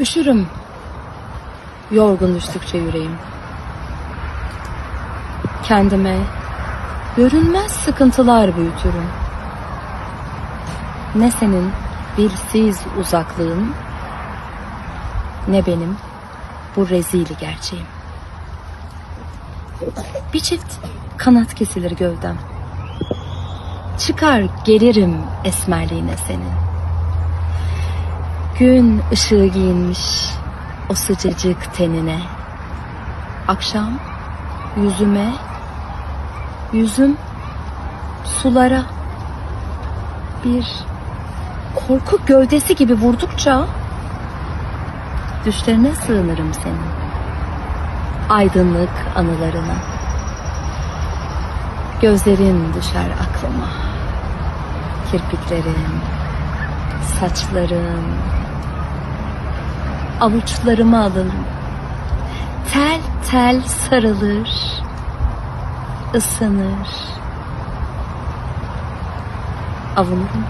Üşürüm. Yorgun düştükçe yüreğim. Kendime görünmez sıkıntılar büyütürüm. Ne senin bilsiz uzaklığın ne benim bu rezili gerçeğim. Bir çift kanat kesilir gövdem. Çıkar gelirim esmerliğine senin. Gün ışığı giyinmiş o sıcacık tenine. Akşam yüzüme, yüzüm sulara bir korku gövdesi gibi vurdukça düşlerine sığınırım senin. Aydınlık anılarına. Gözlerin düşer aklıma. Kirpiklerin, saçların, avuçlarıma alırım. Tel tel sarılır, ısınır. Avunurum.